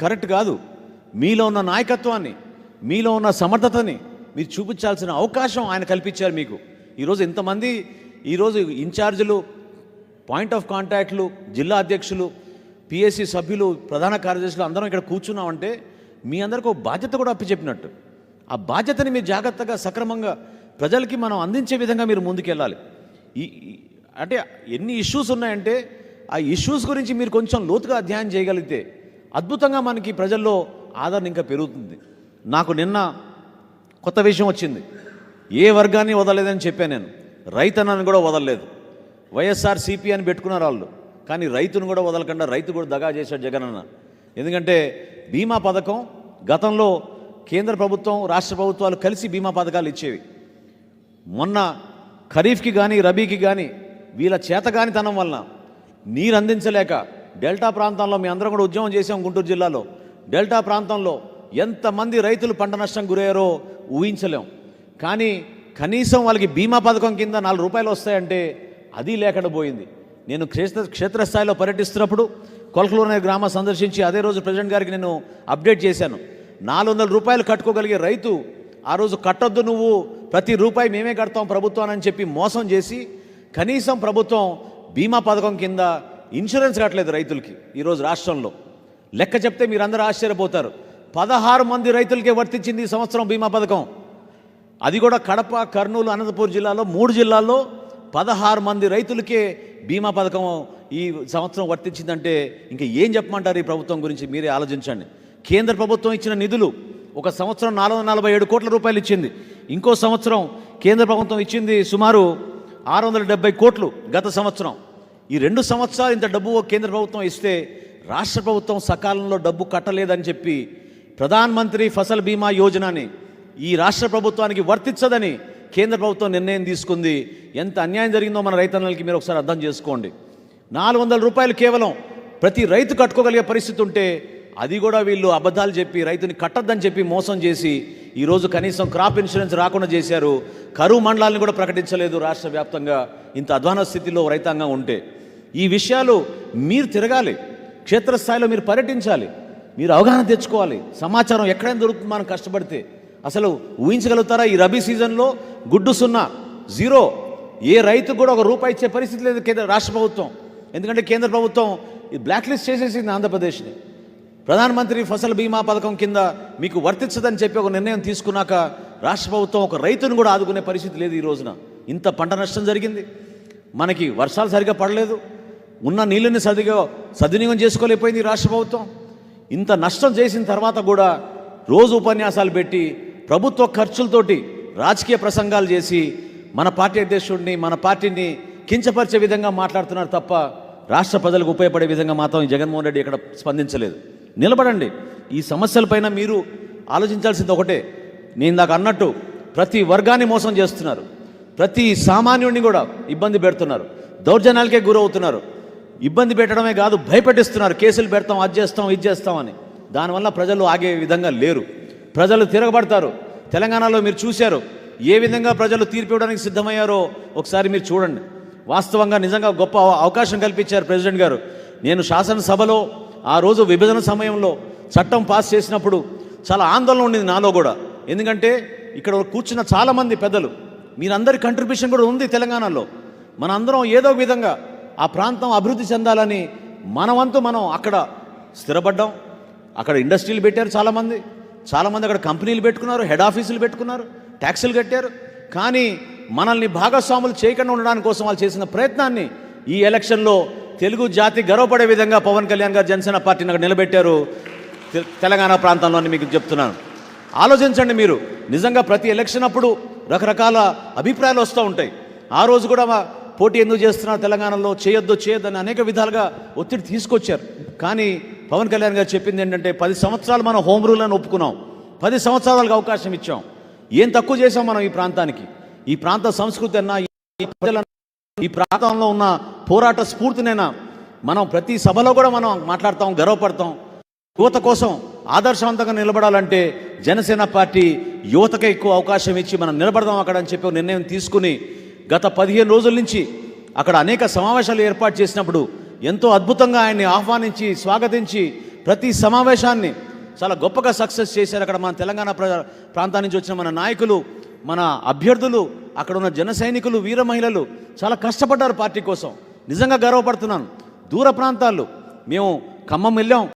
Correct కాదు. మీలో ఉన్న నాయకత్వాన్ని మీలో ఉన్న సమర్థతని మీరు చూపించాల్సిన అవకాశం ఆయన కల్పించారు మీకు. ఈరోజు ఇంతమంది ఈరోజు ఇన్ఛార్జీలు పాయింట్ ఆఫ్ కాంటాక్ట్లు జిల్లా అధ్యక్షులు పిఎస్సి సభ్యులు ప్రధాన కార్యదర్శులు అందరం ఇక్కడ కూర్చున్నామంటే మీ అందరికీ ఒక బాధ్యత కూడా అప్పచెప్పినట్టు. ఆ బాధ్యతని మీరు జాగ్రత్తగా సక్రమంగా ప్రజలకి మనం అందించే విధంగా మీరు ముందుకెళ్ళాలి. ఈ- అంటే ఎన్ని ఇష్యూస్ ఉన్నాయంటే ఆ ఇష్యూస్ గురించి మీరు కొంచెం లోతుగా అధ్యయనం చేయగలిగితే అద్భుతంగా మనకి ప్రజల్లో ఆదరణ ఇంకా పెరుగుతుంది. నాకు నిన్న కొత్త విషయం వచ్చింది. ఏ వర్గాన్ని వదలలేదని చెప్పాను నేను. రైతన్నని కూడా వదలలేదు. వైఎస్ఆర్ సిపి అని పెట్టుకున్నారు వాళ్ళు. కానీ రైతును కూడా వదలకుండా రైతు కూడా దగా చేశాడు అన్న. ఎందుకంటే బీమా పథకం గతంలో కేంద్ర ప్రభుత్వం రాష్ట్ర ప్రభుత్వాలు కలిసి బీమా పథకాలు ఇచ్చేవి. మొన్న ఖరీఫ్కి కానీ రబీకి కానీ వీళ్ళ చేతగానితనం వలన నీరు అందించలేక డెల్టా ప్రాంతంలో మీ అందరం కూడా ఉద్యమం చేసాం గుంటూరు జిల్లాలో. డెల్టా ప్రాంతంలో ఎంతమంది రైతులు పంట నష్టం గురయ్యారో ఊహించలేం. కానీ కనీసం వాళ్ళకి బీమా పథకం కింద నాలుగు రూపాయలు వస్తాయంటే అది లేకుండా పోయింది. నేను క్షేత్ర క్షేత్రస్థాయిలో పర్యటిస్తున్నప్పుడు కొలకలూరు అనే గ్రామం సందర్శించి అదే రోజు ప్రెసిడెంట్ గారికి నేను అప్డేట్ చేశాను. నాలుగు వందల రూపాయలు కట్టుకోగలిగే రైతు ఆ రోజు కట్టొద్దు నువ్వు ప్రతి రూపాయి మేమే కడతాం ప్రభుత్వాన్ని చెప్పి మోసం చేసి కనీసం ప్రభుత్వం బీమా పథకం కింద ఇన్సూరెన్స్ కట్టలేదు రైతులకి ఈరోజు రాష్ట్రంలో. లెక్క చెప్తే మీరందరూ ఆశ్చర్యపోతారు. పదహారు మంది రైతులకే వర్తించింది ఈ సంవత్సరం బీమా పథకం. అది కూడా కడప కర్నూలు అనంతపూర్ జిల్లాలో మూడు జిల్లాల్లో పదహారు మంది రైతులకే బీమా పథకం ఈ సంవత్సరం వర్తించిందంటే ఇంకా ఏం చెప్పమంటారు ఈ ప్రభుత్వం గురించి? మీరే ఆలోచించండి. కేంద్ర ప్రభుత్వం ఇచ్చిన నిధులు ఒక సంవత్సరం నాలుగు వందల నలభై ఏడు కోట్ల రూపాయలు ఇచ్చింది. ఇంకో సంవత్సరం కేంద్ర ప్రభుత్వం ఇచ్చింది సుమారు ఆరు వందల డెబ్బై కోట్లు గత సంవత్సరం. ఈ రెండు సంవత్సరాలు ఇంత డబ్బు కేంద్ర ప్రభుత్వం ఇస్తే రాష్ట్ర ప్రభుత్వం సకాలంలో డబ్బు కట్టలేదని చెప్పి ప్రధాన మంత్రి ఫసల్ బీమా యోజనని ఈ రాష్ట్ర ప్రభుత్వానికి వర్తించదని కేంద్ర ప్రభుత్వం నిర్ణయం తీసుకుంది. ఎంత అన్యాయం జరిగిందో మన రైతన్నలకి మీరు ఒకసారి అర్థం చేసుకోండి. నాలుగు వందల రూపాయలు కేవలం ప్రతి రైతు కట్టుకోగలిగే పరిస్థితి ఉంటే అది కూడా వీళ్ళు అబద్ధాలు చెప్పి రైతుని కట్టద్దని చెప్పి మోసం చేసి ఈరోజు కనీసం క్రాప్ ఇన్సూరెన్స్ రాకుండా చేశారు. కరువు మండలాలను కూడా ప్రకటించలేదు రాష్ట్ర వ్యాప్తంగా. ఇంత అధ్వాన స్థితిలో రైతాంగం ఉంటే. ఈ విషయాలు మీరు తిరగాలి. క్షేత్రస్థాయిలో మీరు పర్యటించాలి. మీరు అవగాహన తెచ్చుకోవాలి. సమాచారం ఎక్కడైనా దొరుకుతుంది మనం కష్టపడితే. అసలు ఊహించగలుగుతారా ఈ రబీ సీజన్లో గుడ్డు సున్నా జీరో? ఏ రైతు కూడా ఒక రూపాయి ఇచ్చే పరిస్థితి లేదు కేంద్ర రాష్ట్ర ప్రభుత్వం. ఎందుకంటే కేంద్ర ప్రభుత్వం ఈ బ్లాక్ లిస్ట్ చేసేసింది ఆంధ్రప్రదేశ్ని. ప్రధానమంత్రి ఫసల్ బీమా పథకం కింద మీకు వర్తించదని చెప్పి ఒక నిర్ణయం తీసుకున్నాక రాష్ట్ర ప్రభుత్వం ఒక రైతును కూడా ఆదుకునే పరిస్థితి లేదు ఈ రోజున. ఇంత పంట నష్టం జరిగింది. మనకి వర్షాలు సరిగా పడలేదు. ఉన్న నీళ్ళని సరిగా సద్వినియోగం చేసుకోలేకపోయింది రాష్ట్ర ప్రభుత్వం. ఇంత నష్టం చేసిన తర్వాత కూడా రోజు ఉపన్యాసాలు పెట్టి ప్రభుత్వ ఖర్చులతోటి రాజకీయ ప్రసంగాలు చేసి మన పార్టీ అధ్యక్షుడిని మన పార్టీని కించపరిచే విధంగా మాట్లాడుతున్నారు తప్ప రాష్ట్ర ప్రజలకు ఉపయోగపడే విధంగా మాత్రం జగన్మోహన్ రెడ్డి ఇక్కడ స్పందించలేదు. నిలబడండి. ఈ సమస్యలపైన మీరు ఆలోచించాల్సింది ఒకటే. నేను ఇందాక అన్నట్టు ప్రతి వర్గాన్ని మోసం చేస్తున్నారు. ప్రతి సామాన్యుడిని కూడా ఇబ్బంది పెడుతున్నారు. దౌర్జన్యాలకే గురవుతున్నారు. ఇబ్బంది పెట్టడమే కాదు భయపెట్టిస్తున్నారు. కేసులు పెడతాం అది చేస్తాం ఇది చేస్తామని దానివల్ల ప్రజలు ఆగే విధంగా లేరు. ప్రజలు తిరగబడతారు. తెలంగాణలో మీరు చూశారు ఏ విధంగా ప్రజలు తీర్పు ఇవ్వడానికి సిద్ధమయ్యారో ఒకసారి మీరు చూడండి. వాస్తవంగా నిజంగా గొప్ప అవకాశం కల్పించారు ప్రెసిడెంట్ గారు. నేను శాసనసభలో ఆ రోజు విభజన సమయంలో చట్టం పాస్ చేసినప్పుడు చాలా ఆందోళన ఉండింది నాలో కూడా. ఎందుకంటే ఇక్కడ కూర్చున్న చాలామంది పెద్దలు మీరందరి కంట్రిబ్యూషన్ కూడా ఉంది తెలంగాణలో. మన అందరం ఏదో ఒక విధంగా ఆ ప్రాంతం అభివృద్ధి చెందాలని మనవంతు మనం అక్కడ స్థిరపడ్డాం. అక్కడ ఇండస్ట్రీలు పెట్టారు చాలామంది. చాలామంది అక్కడ కంపెనీలు పెట్టుకున్నారు హెడ్ ఆఫీసులు పెట్టుకున్నారు ట్యాక్సులు కట్టారు. కానీ మనల్ని భాగస్వాములు చేయకుండా ఉండడానికి కోసం వాళ్ళు చేసిన ప్రయత్నాన్ని ఈ ఎలక్షన్లో తెలుగు జాతి గర్వపడే విధంగా పవన్ కళ్యాణ్ గారు జనసేన పార్టీని అక్కడ నిలబెట్టారు తె- తెలంగాణ ప్రాంతంలోని మీకు చెప్తున్నాను. ఆలోచించండి మీరు. నిజంగా ప్రతి ఎలక్షన్ అప్పుడు రకరకాల అభిప్రాయాలు వస్తూ ఉంటాయి. ఆ రోజు కూడా మా పోటీ ఎందుకు చేస్తున్నారు తెలంగాణలో? చేయొద్దు చేయొద్దని అనేక విధాలుగా ఒత్తిడి తీసుకొచ్చారు. కానీ పవన్ కళ్యాణ్ గారు చెప్పింది ఏంటంటే పది సంవత్సరాలు మనం హోమ్ రూల్ అని ఒప్పుకున్నాం. పది సంవత్సరాలకు అవకాశం ఇచ్చాం. ఏం తక్కువ చేసాం మనం ఈ ప్రాంతానికి? ఈ ప్రాంత సంస్కృతి అన్నా ఈ ఈ ప్రాంతంలో ఉన్న పోరాట స్ఫూర్తినైనా మనం ప్రతి సభలో కూడా మనం మాట్లాడతాం గర్వపడతాం. యువత కోసం ఆదర్శవంతంగా నిలబడాలంటే జనసేన పార్టీ యువతకే ఎక్కువ అవకాశం ఇచ్చి మనం నిలబడదాం అక్కడ అని చెప్పి నిర్ణయం తీసుకుని గత పదిహేను రోజుల నుంచి అక్కడ అనేక సమావేశాలు ఏర్పాటు చేసినప్పుడు ఎంతో అద్భుతంగా ఆయన్ని ఆహ్వానించి స్వాగతించి ప్రతి సమావేశాన్ని చాలా గొప్పగా సక్సెస్ చేశారు. అక్కడ మన తెలంగాణ ప్ర ప్రాంతం నుంచి వచ్చిన మన నాయకులు మన అభ్యర్థులు అక్కడ ఉన్న జన సైనికులు వీర మహిళలు చాలా కష్టపడ్డారు పార్టీ కోసం. నిజంగా గర్వపడుతున్నాను. దూర ప్రాంతాలు మేము ఖమ్మం వెళ్ళాం.